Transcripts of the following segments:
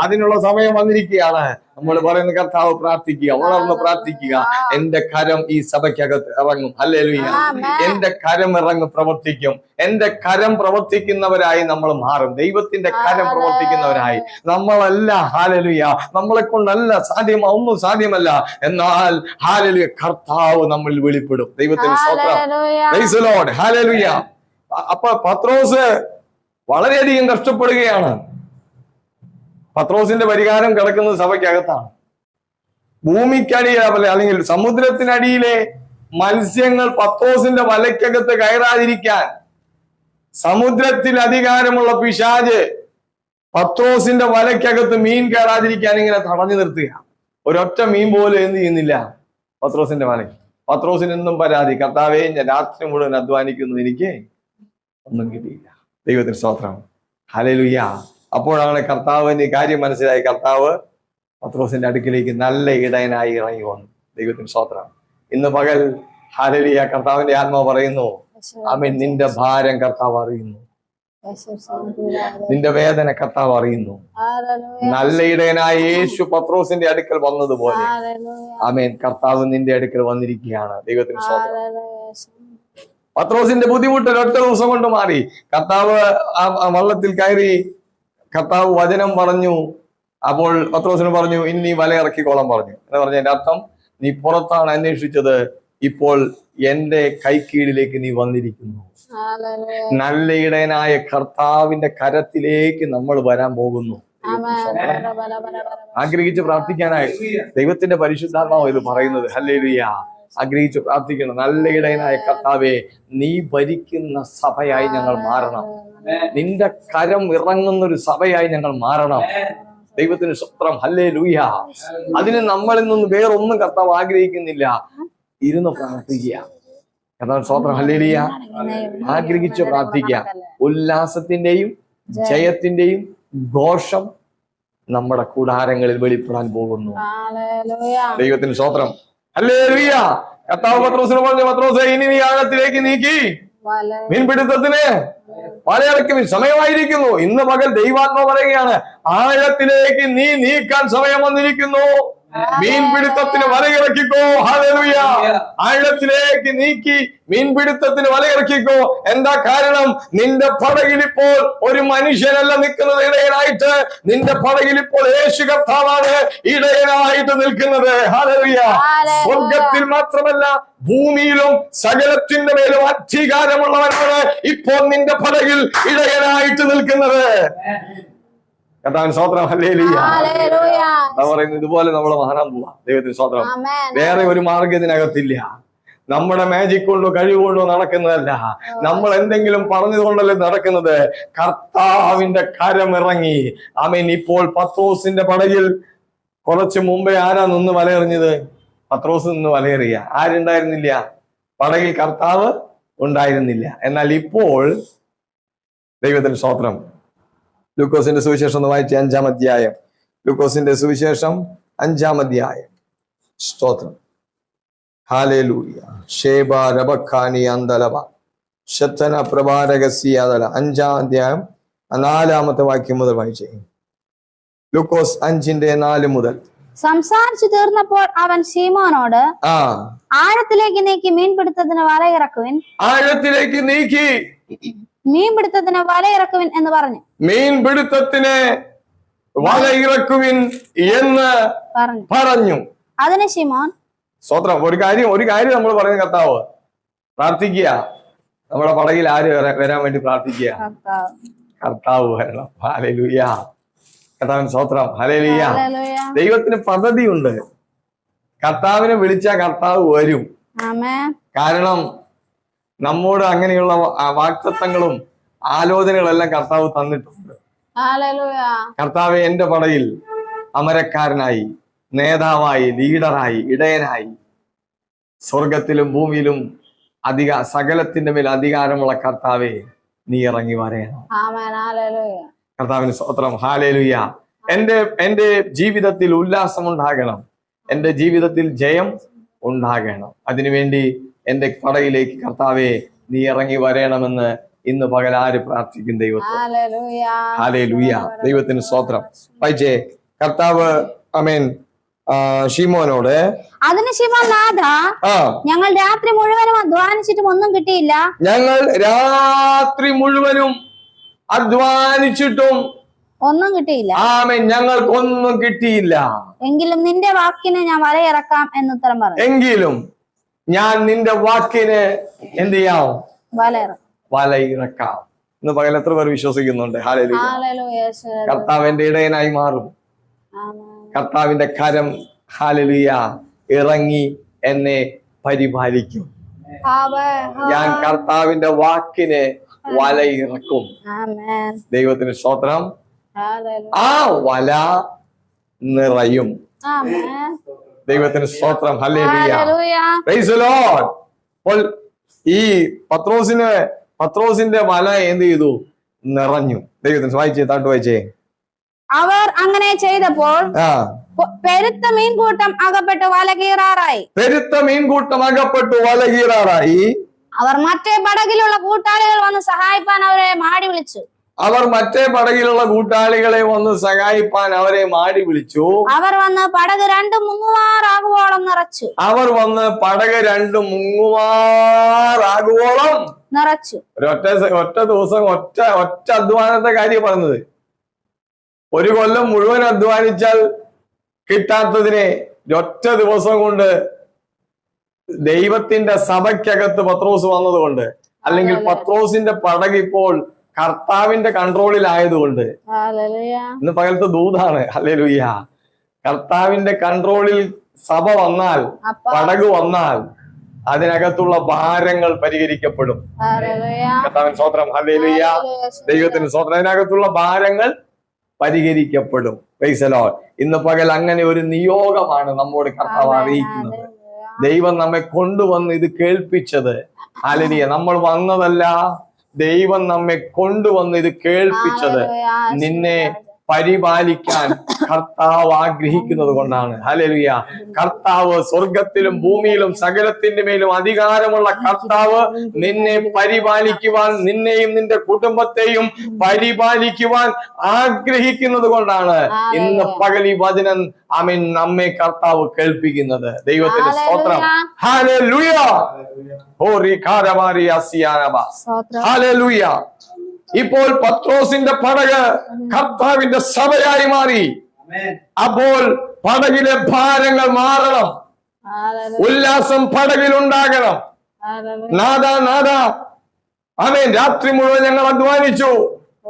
അതിനുള്ള സമയം വന്നിരിക്കുകയാണ്. നമ്മൾ പറയുന്ന കർത്താവ് പ്രാർത്ഥിക്കുക വളർന്ന് പ്രാർത്ഥിക്കുക. എന്റെ കരം ഈ സഭയ്ക്കകത്ത് ഇറങ്ങും. അല്ലേ എന്റെ കരം ഇറങ്ങും പ്രവർത്തിക്കും. എന്റെ കരം പ്രവർത്തിക്കുന്നവരായി നമ്മൾ മാറും. ദൈവത്തിന്റെ കരം പ്രവർത്തിക്കുന്നവരായി. നമ്മളല്ല ഹാലലുയ നമ്മളെ കൊണ്ടല്ല സാധ്യം ഒന്നും സാധ്യമല്ല. എന്നാൽ ഹാലലുയ കർത്താവ് നമ്മൾ വെളിപ്പെടും. ദൈവത്തിന് സ്വത്രം അപ്പൊ പത്രോസ് വളരെയധികം കഷ്ടപ്പെടുകയാണ്. പത്രോസിന്റെ പരിഹാരം കിടക്കുന്നത് സഭയ്ക്കകത്താണ്. ഭൂമിക്കടിയിൽ അല്ലെങ്കിൽ സമുദ്രത്തിനടിയിലെ മത്സ്യങ്ങൾ പത്രോസിന്റെ വലയ്ക്കകത്ത് കയറാതിരിക്കാൻ സമുദ്രത്തിൽ അധികാരമുള്ള പിശാജ് പത്രോസിന്റെ വലയ്ക്കകത്ത് മീൻ കയറാതിരിക്കാൻ ഇങ്ങനെ തടഞ്ഞു നിർത്തുക. ഒരൊറ്റ മീൻ പോലും എന്ത് ചെയ്യുന്നില്ല പത്രോസിന്റെ വലയ്ക്ക്. പത്രോസിന് എന്നും പരാതി. കർത്താവേ ഞാൻ രാത്രി മുഴുവൻ അധ്വാനിക്കുന്നു. എനിക്ക് ഒന്നും കിട്ടിയില്ല. ദൈവത്തിന് സ്തോത്രം. ഹലലുയ്യ അപ്പോഴാണ് കർത്താവിന് കാര്യം മനസ്സിലായി. കർത്താവ് പത്രോസിന്റെ അടുക്കിലേക്ക് നല്ല ഇടയനായി ഇറങ്ങി വന്നു. ദൈവത്തിന് സ്തോത്രം. ഇന്ന് പകൽ ഹാലലിയ കർത്താവിന്റെ ആത്മാവ് പറയുന്നു ആമേൻ. നിന്റെ ഭാരം കർത്താവ് അറിയുന്നു. നിന്റെ വേദന കർത്താവ് അറിയുന്നു. നല്ല ഇടയനായ യേശു പത്രോസിന്റെ അടുക്കൽ വന്നതുപോലെ. ആമേൻ. കർത്താവ് നിന്റെ അടുക്കൽ വന്നിരിക്കുകയാണ്. ദൈവത്തിന് സ്തോത്രം. പത്രോസിന്റെ ബുദ്ധിമുട്ട് ഒരൊറ്റ ദിവസം കൊണ്ട് മാറി. കർത്താവ് വള്ളത്തിൽ കയറി കർത്താവ് വചനം പറഞ്ഞു. അപ്പോൾ പത്രോസിന് പറഞ്ഞു ഇനി നീ വല ഇറക്കിക്കോളം പറഞ്ഞു. എന്ന് പറഞ്ഞതിന്റെ അർത്ഥം നീ പുറത്താണ് അന്വേഷിച്ചത്. ഇപ്പോൾ എന്റെ കൈക്കീഴിലേക്ക് നീ വന്നിരിക്കുന്നു. നല്ല ഇടയനായ കർത്താവിന്റെ കരത്തിലേക്ക് നമ്മൾ വരാൻ പോകുന്നു. ആഗ്രഹിച്ച് പ്രാർത്ഥിക്കാനായി. ദൈവത്തിന്റെ പരിശുദ്ധാത്മാവ് ഇത് പറയുന്നത്. ഹല്ലേലൂയ. ആഗ്രഹിച്ച് പ്രാർത്ഥിക്കണം. നല്ല ഇടയനായ കർത്താവെ നീ ഭരിക്കുന്ന സഭയായി ഞങ്ങൾ മാറണം. നിന്റെ കരം ഇറങ്ങുന്ന ഒരു സഭയായി ഞങ്ങൾ മാറണം. ദൈവത്തിന് സ്വത്രം. ഹല്ലേ ലൂയ അതിന് നമ്മളിൽ നിന്ന് വേറൊന്നും കർത്താവ് ആഗ്രഹിക്കുന്നില്ല. ഇരുന്ന് പ്രാർത്ഥിക്കുക. കർത്താവ് സ്വത്രം. ഹല്ലേലിയ. ആഗ്രഹിച്ച് പ്രാർത്ഥിക്കുക. ഉല്ലാസത്തിന്റെയും ജയത്തിന്റെയും ഘോഷം നമ്മുടെ കൂടാരങ്ങളിൽ വെളിപ്പെടാൻ പോകുന്നു. ദൈവത്തിന് സ്വത്രം. അല്ലേ ലൂഹ കർത്താവ് പത്രോസിന് പറഞ്ഞു പത്രോസെ ഇനി നീ ആഴത്തിലേക്ക് നീക്കി. മീൻപിടുത്തത്തിന് വലയിറക്കി സമയമായിരിക്കുന്നു. ഇന്ന് പകൽ ദൈവാത്മ പറയുകയാണ് ആഴത്തിലേക്ക് നീ നീക്കാൻ സമയം വന്നിരിക്കുന്നു. മീൻപിടുത്തത്തിന് വലയിറക്കിക്കോ ഹാലലുയ ആഴത്തിലേക്ക് നീക്കി മീൻപിടുത്തത്തിന് വലയിറക്കിക്കോ എന്താ കാരണം? നിന്റെ പടകിൽ ഇപ്പോൾ ഒരു മനുഷ്യനല്ല നിൽക്കുന്നത്. ഇടയനായിട്ട് നിന്റെ പടകിൽ ഇപ്പോൾ യേശു കർത്താവാണ് ഇടയനായിട്ട് നിൽക്കുന്നത്. ഹാലലുയ സ്വർഗത്തിൽ മാത്രമല്ല ഭൂമിയിലും സകലത്തിന്റെ മേലും അധികാരമുള്ളവനാണ് ഇപ്പോൾ നിന്റെ പടകിൽ ഇടയനായിട്ട് നിൽക്കുന്നത്. കർത്താവിന് സ്വത്രം പറയുന്നത് ഇതുപോലെ നമ്മൾ മാറാൻ പോവാ ദൈവത്തിന് സ്വത്രം വേറെ ഒരു മാർഗം ഇതിനകത്തില്ല. നമ്മുടെ മാജിക് കൊണ്ടോ കഴിവുകൊണ്ടോ നടക്കുന്നതല്ല. നമ്മൾ എന്തെങ്കിലും പറഞ്ഞതുകൊണ്ടല്ലേ നടക്കുന്നത്. കർത്താവിന്റെ കരം ഇറങ്ങി ആമേൻ. ഇപ്പോൾ പത്രോസിന്റെ പടയിൽ കുറച്ച് മുമ്പേ ആരാ നിന്ന് വലയെറിഞ്ഞത്? പത്രോസ് നിന്ന് വലയെറിയ. ആരുണ്ടായിരുന്നില്ല? പടയിൽ കർത്താവ് ഉണ്ടായിരുന്നില്ല. എന്നാൽ ഇപ്പോൾ ദൈവത്തിന് സ്തോത്രം. ലൂക്കോസിന്റെ സുവിശേഷം ഒന്ന് വായിച്ച അഞ്ചാം അധ്യായം. ലൂക്കോസിന്റെ സുവിശേഷം അഞ്ചാം അധ്യായം. സ്തോത്രം. ഹാലേലൂയ ഷേബ രബഖാനി അന്തലബ ശത്തന പ്രഭാരകസിയാതല അഞ്ചാം അധ്യായം നാലാമത്തെ വാക്യം മുതൽ വായിച്ചേ. ലൂക്കോസ് അഞ്ചിന്റെ നാല് മുതൽ. സംസാരിച്ചു തീർന്നപ്പോൾ അവൻ ശീമോനോട് ആ. ആഴത്തിലേക്ക് നീക്കി മീൻപിടുത്തതിന് വല ഇറക്കുവിൻ ആഴത്തിലേക്ക് നീക്കി. മീൻപിടുത്തത്തിന് വല ഇറക്കുവിൻ എന്ന് പറഞ്ഞു. മീൻപിടുത്തത്തിന് വല ഇറക്കുവിൻ എന്ന് പറഞ്ഞു. അതിന് ശിമോൻ സ്വത്രം. ഒരു കാര്യം ഒരു കാര്യം നമ്മൾ പറയുന്ന കർത്താവ് പ്രാർത്ഥിക്കുക. നമ്മുടെ പടയിൽ ആര് വരാ- വരാൻ വേണ്ടി പ്രാർത്ഥിക്കുക? കർത്താവ്. വരണം. ഹാലലുയ്യ കർത്താവിന് സ്വത്രം. ഹലലുയ ദൈവത്തിന് ദൈവത്തിന് പദ്ധതിയുണ്ട്. കർത്താവിനെ വിളിച്ചാൽ കർത്താവ് വരും. കാരണം നമ്മോട് അങ്ങനെയുള്ള വാക്തത്വങ്ങളും ആലോചനകളെല്ലാം കർത്താവ് തന്നിട്ടുണ്ട്. കർത്താവ് എന്റെ പടയിൽ അമരക്കാരനായി നേതാവായി ലീഡറായി ഇടയനായി സ്വർഗത്തിലും ഭൂമിയിലും അധിക സകലത്തിന്റെ മേൽ അധികാരമുള്ള കർത്താവെ നീ ഇറങ്ങി വരയണം. കർത്താവിന് സ്തോത്രം. ഹാലേലുയ എന്റെ എന്റെ ജീവിതത്തിൽ ഉല്ലാസം ഉണ്ടാകണം. എന്റെ ജീവിതത്തിൽ ജയം ഉണ്ടാകണം. അതിനുവേണ്ടി എന്റെ കടയിലേക്ക് കർത്താവെ നീ ഇറങ്ങി വരണമെന്ന് ഇന്ന് പകൽ ആര് പ്രാർത്ഥിക്കും ദൈവത്തെ ഹല്ലേലൂയ. ഹാലേ ലുയ ദൈവത്തിന് സ്തോത്രം. വായിച്ചേ കർത്താവ് അമേൻ ോട് അതിന് നാഥ ആ. ഞങ്ങൾ രാത്രി മുഴുവനും അധ്വാനിച്ചിട്ടും ഒന്നും കിട്ടിയില്ല. ഞങ്ങൾ രാത്രി മുഴുവനും അധ്വാനിച്ചിട്ടും ഒന്നും കിട്ടിയില്ല. ആമേൻ ഞങ്ങൾക്കൊന്നും കിട്ടിയില്ല. എങ്കിലും നിന്റെ വാക്കിനെ ഞാൻ വലയിറക്കാം എന്ന് ഉത്തരം പറഞ്ഞു. എങ്കിലും ഞാൻ നിന്റെ വാക്കിനെ എന്ത് ചെയ്യാം? വലയിറക്കാം. ഇന്ന് പകൽ എത്ര പേർ വിശ്വസിക്കുന്നുണ്ട്. കർത്താവിന്റെ ഇടയനായി മാറും. കർത്താവിന്റെ കരം ഹാലലിയ ഇറങ്ങി എന്നെ പരിപാലിക്കും. ഞാൻ കർത്താവിന്റെ വാക്കിനെ വലയിറക്കും. ദൈവത്തിന് സ്തോത്രം. ആ വല നിറയും. ദൈവത്തിന് സ്തോത്രം. അപ്പോൾ ഈ പത്രോസിന് പത്രോസിന്റെ വല എന്ത് ചെയ്തു? നിറഞ്ഞു. ദൈവത്തിന് വായിച്ചേ താട്ട് വായിച്ചേ. അവർ അങ്ങനെ ചെയ്തപ്പോൾ പെരുത്ത മീൻകൂട്ടം അകപ്പെട്ട് വലകീറാറായി പെരുത്ത മീൻകൂട്ടം അകപ്പെട്ടു വലകീറാറായി അവർ മറ്റേ പടകിലുള്ള കൂട്ടാളികൾ വന്ന് സഹായിപ്പാൻ അവരെ മാടി വിളിച്ചു. അവർ മറ്റേ പടകിലുള്ള കൂട്ടാളികളെ വന്ന് സഹായിപ്പാൻ അവരെ മാടി വിളിച്ചു. അവർ വന്ന് പടക് രണ്ട് മുങ്ങുവാറാകുവോളം നിറച്ചു. അവർ വന്ന് പടക് രണ്ട് മുങ്ങുമാറാകുവോളം നിറച്ചു. ഒരൊറ്റ ഒറ്റ ദിവസം ഒറ്റ ഒറ്റ അധ്വാനത്തെ കാര്യം പറഞ്ഞത്. ഒരു കൊല്ലം മുഴുവൻ അധ്വാനിച്ചാൽ കിട്ടാത്തതിനെ ഒറ്റ ദിവസം കൊണ്ട് ദൈവത്തിന്റെ സഭയ്ക്കകത്ത് പത്രോസ് വന്നതുകൊണ്ട് അല്ലെങ്കിൽ പത്രോസിന്റെ പടക് ഇപ്പോൾ കർത്താവിന്റെ കൺട്രോളിലായതുകൊണ്ട്. ഇന്ന് പകലത്തെ ദൂതാണ്. അല്ലേ ലുയ്യ കർത്താവിന്റെ കൺട്രോളിൽ സഭ വന്നാൽ പടകു വന്നാൽ അതിനകത്തുള്ള ഭാരങ്ങൾ പരിഹരിക്കപ്പെടും. കർത്താവിൻ സ്വത്രം ഹല്ലേ ലുയ്യ ദൈവത്തിന് സ്വത്രം അതിനകത്തുള്ള ഭാരങ്ങൾ പരിഹരിക്കപ്പെടും. പൈസലോ ഇന്ന് പകൽ അങ്ങനെ ഒരു നിയോഗമാണ് നമ്മോട് കർത്താവ് അറിയിക്കുന്നത്. ദൈവം നമ്മെ കൊണ്ടുവന്ന് ഇത് കേൾപ്പിച്ചത്. അലരിയ നമ്മൾ വന്നതല്ല. ദൈവം നമ്മെ കൊണ്ടുവന്ന് ഇത് കേൾപ്പിച്ചത്. നിന്നെ പരിപാലിക്കാൻ കർത്താവ് ആഗ്രഹിക്കുന്നത് കൊണ്ടാണ്. ഹലലുയ കർത്താവ് സ്വർഗത്തിലും ഭൂമിയിലും സകലത്തിന്റെ മേലും അധികാരമുള്ള കർത്താവ് നിന്നെ പരിപാലിക്കുവാൻ നിന്നെയും നിന്റെ കുടുംബത്തെയും പരിപാലിക്കുവാൻ ആഗ്രഹിക്കുന്നത് കൊണ്ടാണ് ഇന്ന് പകലി വചനം അമീൻ നമ്മെ കർത്താവ് കേൾപ്പിക്കുന്നത്. ദൈവത്തിന്റെ സ്തോത്രം. ഹാലലുയ ഓ റിഖാരമാരി അസിയാനബ സ്തോത്രം. ഹാലലുയ ഇപ്പോൾ പത്രോസിന്റെ പടക് കർത്താവിന്റെ സഭയായി മാറി. അപ്പോൾ പടകിലെ ഭാരങ്ങൾ മാറണം. ഉല്ലാസം പടകിലുണ്ടാകണം ഉണ്ടാകണം. നാദ നാദ. അതെ രാത്രി മുഴുവൻ ഞങ്ങൾ അധ്വാനിച്ചു.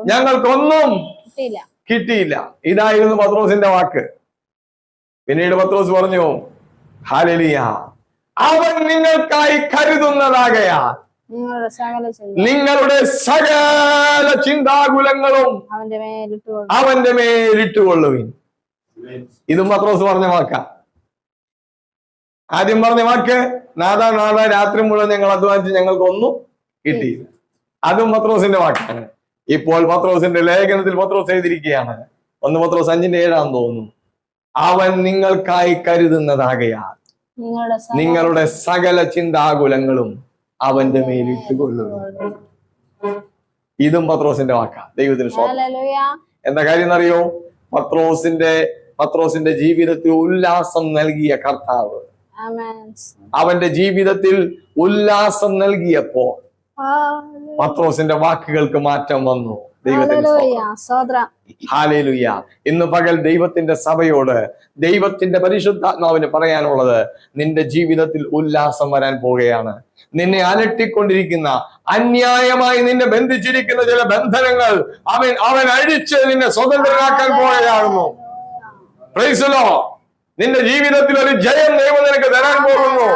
ഞങ്ങൾക്കൊന്നും കിട്ടിയില്ല. കിട്ടിയില്ല. ഇതായിരുന്നു പത്രോസിന്റെ വാക്ക്. പിന്നീട് പത്രോസ് പറഞ്ഞു ഹാലലിയ. അവൻ നിങ്ങൾക്കായി കരുതുന്നതാകയാ നിങ്ങളുടെ സകല ചിന്താകുലങ്ങളും അവന്റെ മേലിട്ടുകൊള്ളു അവന്റെ മേലിട്ടുകൊള്ളുവിൻ ഇതും പത്രോസ് പറഞ്ഞ വാക്ക. ആദ്യം പറഞ്ഞ വാക്ക് നാദാ നാദാ രാത്രി മുഴുവൻ ഞങ്ങൾ അധ്വാനിച്ച് ഞങ്ങൾക്ക് ഒന്നും കിട്ടിയില്ല. അതും പത്രോസിന്റെ വാക്കാണ്. ഇപ്പോൾ പത്രോസിന്റെ ലേഖനത്തിൽ പത്രോസ് എഴുതിയിരിക്കുകയാണ്. ഒന്ന് പത്രോസ് അഞ്ചിന്റെ ഏഴാന്ന് തോന്നുന്നു. അവൻ നിങ്ങൾക്കായി കരുതുന്നതാകയാൽ നിങ്ങളുടെ സകല ചിന്താകുലങ്ങളും അവന്റെ മേലിട്ട് കൊള്ളുന്നു ഇതും പത്രോസിന്റെ വാക്കാ. ദൈവത്തിന്. എന്താ കാര്യം എന്നറിയോ? പത്രോസിന്റെ പത്രോസിന്റെ ജീവിതത്തിൽ ഉല്ലാസം നൽകിയ കർത്താവ്. അവന്റെ ജീവിതത്തിൽ ഉല്ലാസം നൽകിയപ്പോ പത്രോസിന്റെ വാക്കുകൾക്ക് മാറ്റം വന്നു. ഇന്ന് പകൽ ദൈവത്തിന്റെ സഭയോട് ദൈവത്തിന്റെ പരിശുദ്ധാത്മാവിന് പറയാനുള്ളത് നിന്റെ ജീവിതത്തിൽ ഉല്ലാസം വരാൻ പോവുകയാണ്. നിന്നെ അലട്ടിക്കൊണ്ടിരിക്കുന്ന അന്യായമായി നിന്നെ ബന്ധിച്ചിരിക്കുന്ന ചില ബന്ധനങ്ങൾ അവൻ അവൻ അഴിച്ച് നിന്നെ സ്വതന്ത്രനാക്കാൻ പോവുകയാകുന്നു നിന്റെ ജീവിതത്തിൽ ഒരു ജയം ദൈവം നിനക്ക് തരാൻ പോകുന്നു.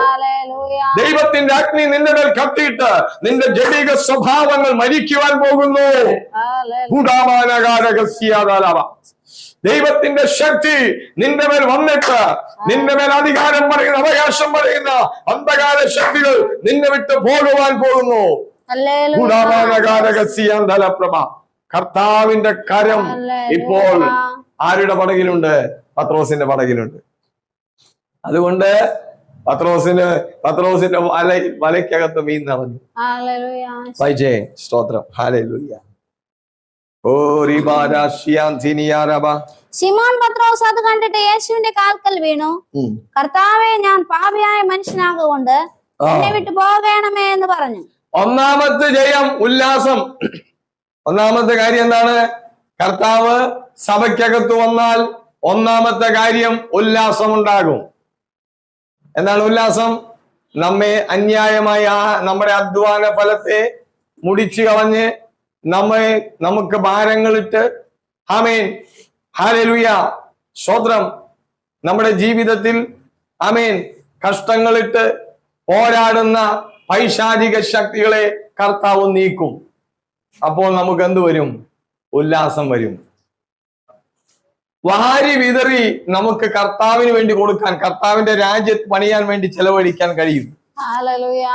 ദൈവത്തിന്റെ അഗ്നി നിന്റെ മേൽ കത്തിയിട്ട് നിന്റെ ജടിക സ്വഭാവങ്ങൾ മരിക്കുവാൻ പോകുന്നു. ദൈവത്തിന്റെ ശക്തി നിന്റെ മേൽ വന്നിട്ട് നിന്റെ മേൽ അധികാരം പറയുന്ന അവകാശം പറയുന്ന അന്ധകാര ശക്തികൾ നിന്നെ വിട്ട് പോകുവാൻ പോകുന്നു. ഹല്ലേലൂയ. ഗൂഢാമാനകാരകസ്യാന്തലപ്രഭ കർത്താവിന്റെ കരം ഇപ്പോൾ ആരുടെ പടകിലുണ്ട്? പത്രോസിന്റെ പടകിലുണ്ട്. അതുകൊണ്ട് പത്രോസിന് പത്രോസിന്റെ വല വലയ്ക്കകത്ത് മീൻ നിറഞ്ഞു. വായിച്ചേ സ്തോത്രം. ഹാലൂയ്യ ശിമോൻ പത്രോസ് അത് കണ്ടിട്ട് യേശുവിന്റെ കാൽക്കൽ വീണു. കർത്താവെ ഞാൻ പാപിയായ മനുഷ്യനാകൊണ്ട് എന്നെ വിട്ടു പോകണമേ എന്ന് പറഞ്ഞു. ഒന്നാമത്തെ ജയം ഉല്ലാസം. ഒന്നാമത്തെ കാര്യം എന്താണ്? കർത്താവ് സഭയ്ക്കകത്ത് വന്നാൽ ഒന്നാമത്തെ കാര്യം ഉല്ലാസം ഉണ്ടാകും എന്താണ് ഉല്ലാസം നമ്മെ അന്യായമായ ആ നമ്മുടെ അധ്വാന ഫലത്തെ മുടിച്ചു കളഞ്ഞ് നമ്മെ നമുക്ക് ഭാരങ്ങളിട്ട് ആമേൻ. ഹാലലുയ സ്വത്രം നമ്മുടെ ജീവിതത്തിൽ ആമേൻ. കഷ്ടങ്ങളിട്ട് പോരാടുന്ന പൈശാചിക ശക്തികളെ കർത്താവ് നീക്കും. അപ്പോൾ നമുക്ക് എന്ത് വരും? ഉല്ലാസം വരും. വാരി വിതറി നമുക്ക് കർത്താവിന് വേണ്ടി കൊടുക്കാൻ കർത്താവിന്റെ രാജ്യത്ത് പണിയാൻ വേണ്ടി ചെലവഴിക്കാൻ കഴിയും.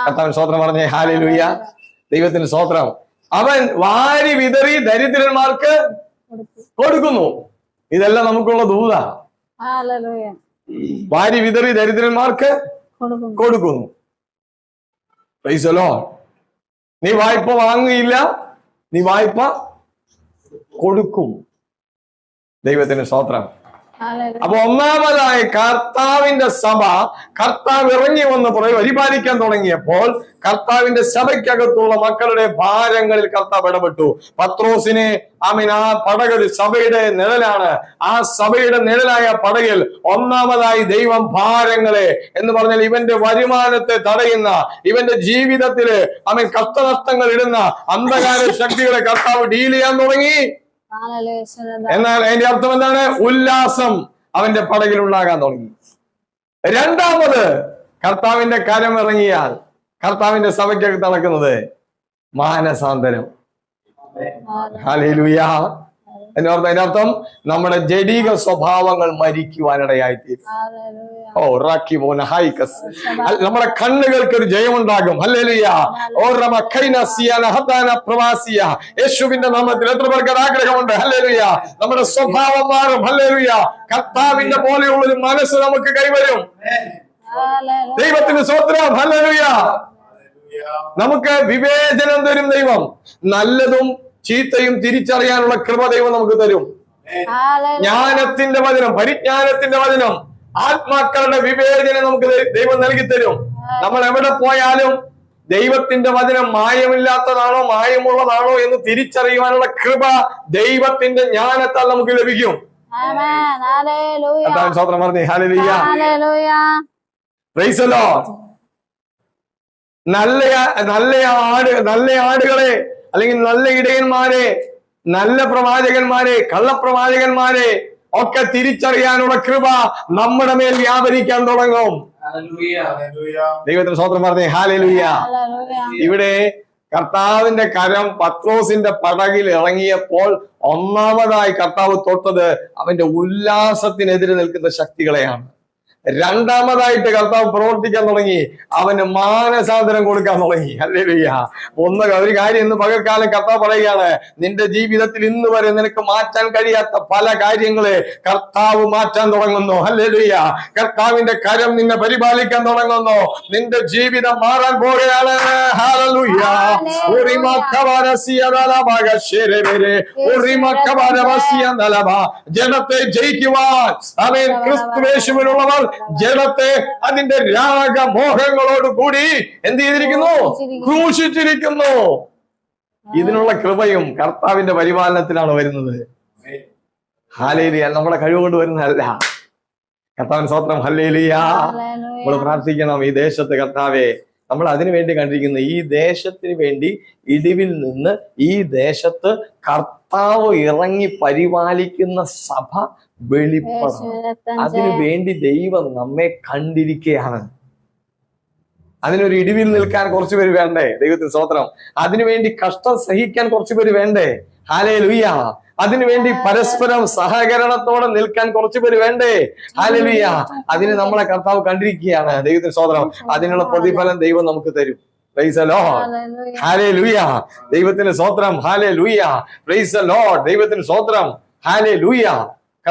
കർത്താവിന് സ്വോത്രം പറഞ്ഞേ ഹാലലുയ്യ ദൈവത്തിന് സ്വോത്രം അവൻ വാരി വിതറി ദരിദ്രന്മാർക്ക് കൊടുക്കുന്നു. ഇതെല്ലാം നമുക്കുള്ള ദൂത. വാരി വിതറി ദരിദ്രന്മാർക്ക് കൊടുക്കുന്നു. കൊടുക്കുന്നു. പൈസലോ നീ വായ്പ വാങ്ങുകയില്ല നീ വായ്പ കൊടുക്കും. ദൈവത്തിന് സ്തോത്രം. അപ്പൊ ഒന്നാമതായി കർത്താവിന്റെ സഭ കർത്താവ് ഇറങ്ങി വന്ന് പരിപാലിക്കാൻ തുടങ്ങിയപ്പോൾ കർത്താവിന്റെ സഭയ്ക്കകത്തുള്ള മക്കളുടെ ഭാരങ്ങളിൽ കർത്താവ് ഇടപെട്ടു. പത്രോസിനെ ആമീൻ ആ പടകൾ സഭയുടെ നിഴലാണ്. ആ സഭയുടെ നിഴലായ പടകിൽ ഒന്നാമതായി ദൈവം ഭാരങ്ങളെ എന്ന് പറഞ്ഞാൽ ഇവന്റെ വരുമാനത്തെ തടയുന്ന ഇവന്റെ ജീവിതത്തിൽ ആമീൻ കഷ്ടനഷ്ടങ്ങൾ ഇടുന്ന അന്ധകാര ശക്തികളെ കർത്താവ് ഡീൽ ചെയ്യാൻ തുടങ്ങി. എന്നാൽ അതിന്റെ അർത്ഥം എന്താണ്? ഉല്ലാസം അവന്റെ പടകിൽ ഉണ്ടാകാൻ തുടങ്ങി. രണ്ടാമത് കർത്താവിന്റെ കരം ഇറങ്ങിയാൽ കർത്താവിന്റെ സഭയ്ക്കകത്ത് നടക്കുന്നത് മാനസാന്തരം. ഹല്ലേലൂയ. അതിന്റെ അതിനർത്ഥം നമ്മുടെ ജഡീക സ്വഭാവങ്ങൾ മരിക്കുവാനിടയായിത്തീരും. ഹല്ലേലൂയ ഓ റാക്കി മോന ഹൈക്കസ് നമ്മുടെ കണ്ണുകൾക്ക് ഒരു ജയമുണ്ടാകും. ഹല്ലേലൂയ ഓ റമ ഖൈനസിയാന ഹദാന പ്രവാസിയ. യേശുവിന്റെ നാമത്തിൽ എത്ര പേർക്ക് ആഗ്രഹമുണ്ട്? ഹല്ലേലൂയ നമ്മുടെ സ്വഭാവം മാറും. ഹല്ലേലൂയ കർത്താവിന്റെ പോലെയുള്ള ഒരു മനസ്സ് നമുക്ക് കൈവരും. ഹല്ലേലൂയ ദൈവത്തിന് സ്വത്രം ഹല്ലേലൂയ നമുക്ക് വിവേചനം തരും ദൈവം. നല്ലതും ചീത്തയും തിരിച്ചറിയാനുള്ള കൃപ ദൈവം നമുക്ക് തരും. ജ്ഞാനത്തിന്റെ വചനം പരിജ്ഞാനത്തിന്റെ വചനം ആത്മാക്കളുടെ വിവേചനം നമുക്ക് ദൈവം നൽകി തരും. നമ്മൾ എവിടെ പോയാലും ദൈവത്തിന്റെ വചനം മായമില്ലാത്തതാണോ മായമുള്ളതാണോ എന്ന് തിരിച്ചറിയുവാനുള്ള കൃപ ദൈവത്തിന്റെ ജ്ഞാനത്താൽ നമുക്ക് ലഭിക്കും. സ്വത്രം പറഞ്ഞു ഹാലലിയ നല്ല നല്ല ആട് നല്ല ആടുകളെ അല്ലെങ്കിൽ നല്ല ഇടയന്മാരെ നല്ല പ്രവാചകന്മാരെ കള്ളപ്രവാചകന്മാരെ ഒക്കെ തിരിച്ചറിയാനുള്ള കൃപ നമ്മുടെ മേൽ വ്യാപരിക്കാൻ തുടങ്ങും. ദൈവത്തിന് സ്വത്രം പറഞ്ഞേ ഹാലലുയ്യ ഇവിടെ കർത്താവിന്റെ കരം പത്രോസിന്റെ പടകിൽ ഇറങ്ങിയപ്പോൾ ഒന്നാമതായി കർത്താവ് തൊട്ടത് അവന്റെ ഉല്ലാസത്തിനെതിരെ നിൽക്കുന്ന ശക്തികളെയാണ്. രണ്ടാമതായിട്ട് കർത്താവ് പ്രവർത്തിക്കാൻ തുടങ്ങി. അവന് മാനസാന്തരം കൊടുക്കാൻ തുടങ്ങി. അല്ലേലുയ്യ ഒന്ന് ഒരു കാര്യം ഇന്ന് പകൽക്കാലം കർത്താവ് പറയുകയാണ്. നിന്റെ ജീവിതത്തിൽ ഇന്ന് വരെ നിനക്ക് മാറ്റാൻ കഴിയാത്ത പല കാര്യങ്ങളെ കർത്താവ് മാറ്റാൻ തുടങ്ങുന്നു. അല്ലേലുയ്യ കർത്താവിന്റെ കരം നിന്നെ പരിപാലിക്കാൻ തുടങ്ങുന്നു. നിന്റെ ജീവിതം മാറാൻ പോകുകയാണ് ജനത്തെ ജയിക്കുവാൻ. അവൻ ക്രിസ്തുവേശുവിനുള്ളവർ ജനത്തെ അതിന്റെ രാഗമോഹങ്ങളോട് കൂടി എന്ത് ചെയ്തിരിക്കുന്നു? ക്രൂശിച്ചിരിക്കുന്നു. ഇതിനുള്ള കൃപയും കർത്താവിന്റെ പരിപാലനത്തിലാണ് വരുന്നത്. ഹാലേലിയ നമ്മുടെ കഴിവ് കൊണ്ട് വരുന്നതല്ല. കർത്താവിൻ സ്വത്രം ഹല്ലേലിയ. നമ്മൾ പ്രാർത്ഥിക്കണം ഈ ദേശത്ത് കർത്താവെ. നമ്മൾ അതിനു വേണ്ടി കണ്ടിരിക്കുന്ന. ഈ ദേശത്തിന് വേണ്ടി ഇടിവിൽ നിന്ന് ഈ ദേശത്ത് കർത്താവ് ഇറങ്ങി പരിപാലിക്കുന്ന സഭ വെളിപ്പെടണം അതിനു വേണ്ടി ദൈവം നമ്മെ കണ്ടിരിക്കുകയാണ് അതിനൊരു ഇടിവിൽ നിൽക്കാൻ കുറച്ചു പേര് വേണ്ടേ? ദൈവത്തിന് സ്വത്രം അതിനുവേണ്ടി കഷ്ടം സഹിക്കാൻ കുറച്ചു പേര് വേണ്ടേ? ഹാലേ ലുയ്യ അതിനുവേണ്ടി പരസ്പരം സഹകരണത്തോടെ നിൽക്കാൻ കുറച്ചു പേര് വേണ്ടേ? ഹാലേ ലുയ്യ അതിന് നമ്മളെ കർത്താവ് കണ്ടിരിക്കുകയാണ്. ദൈവത്തിന് സ്വോത്രം അതിനുള്ള പ്രതിഫലം ദൈവം നമുക്ക് തരും. ഹാലേ ലൂയ ദൈവത്തിന് സ്വത്രം ഹാലേ ലൂയ പ്രൈസ് ദൈവത്തിന് സ്വത്രം ഹാലേ ലൂയ